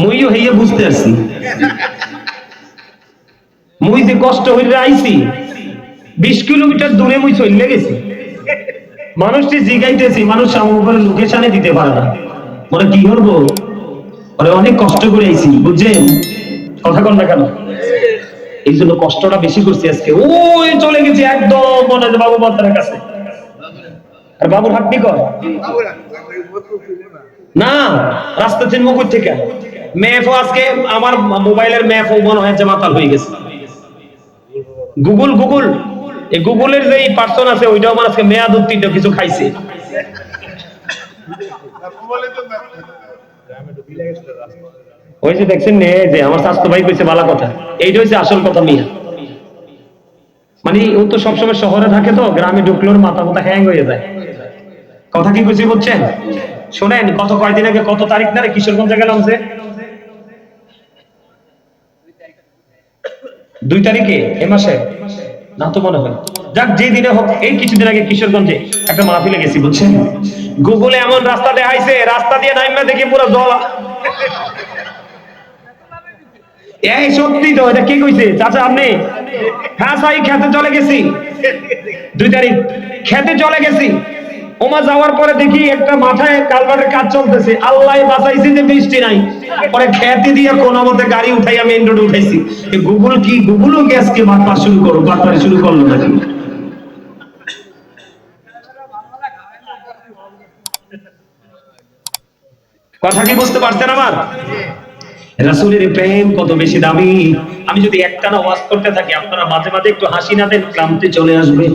মুইও হইয়া বুঝতে আসছি। মুই যে কষ্ট হইলে আইছি বিশ কিলোমিটার দূরে মুই চলে গেছি। মানুষটি জিগাইতেছি মানুষ আমার উপরে লোকেশনে দিতে পারে না। বলে কি করব? অনেক কষ্ট করে আইছি বুঝছেন? কথা কন না কেন? এই জন্য কষ্টটা বেশি করছি আজকে। ওই চলে গেছি একদম মনে হয় বাবু বাচ্চার কাছে। আর বাবুর হাট কর না। রাস্তা চিনব থেকে। ম্যাপও আজকে আমার মোবাইলের ম্যাপও মনে হয় যে মাতাল হয়ে গেছে। Google Google. এই গুগলের যে পার্সন আছে, ওইটাও আমার আজকে মেয়াদ উত্তীর্ণ, কিছু খাইছে। ওই যে দেখছেন নে, যে আমার স্বাস্থ্য ভাই কইছে বালা কথা। এইটা হচ্ছে আসল কথা মিয়া। মানে ও তো সবসময় শহরে থাকে তো, গ্রামে ঢুকলে ওর মাথা মাথা হ্যাং হয়ে যায়। কথা কি কইছি বুঝছেন? শোনেন কত কয়দিন আগে কত তারিখ না কিশোরগঞ্জে গেলাম যে দুই তারিখে, এ মাসে? না তো মনে হয়। যাক যে দিনে হোক, এই কিছুদিন আগে কিশোরগঞ্জে একটা মাহফিলে গেছি, বুঝছেন? গুগলে এমন রাস্তা দেখাইছে, রাস্তা দিয়ে নাইমা দেখি পুরো জল এই সত্যি তো, এটা কি কইছে? চাচা, আপনি? হ্যাঁ সাই খেতে চলে গেছি। দুই তারিখ, খেতে চলে গেছি। ওমা যাওয়ার পরে দেখি একটা মাথায় কালভার্টের কাজ চলতেছে। আল্লাহ বাঁচাইছে যে বৃষ্টি নাই। পরে খেতে দিয়ে কোন মতে গাড়ি উঠাইয়া মেইন রোডে উঠাইছি। গুগল কি? গুগলও গ্যাসকে বাটপা শুরু করো বাটপারি শুরু করল নাকি? কথা কি বুঝতে পারছেন আমার রাসূলের প্রেম কত বেশি দামি। আমি যদি একটানা ওয়াজ করতে থাকি, আপনারা মাঝে মাঝে একটু হাসি না দেন ক্লান্তি চলে আসবে।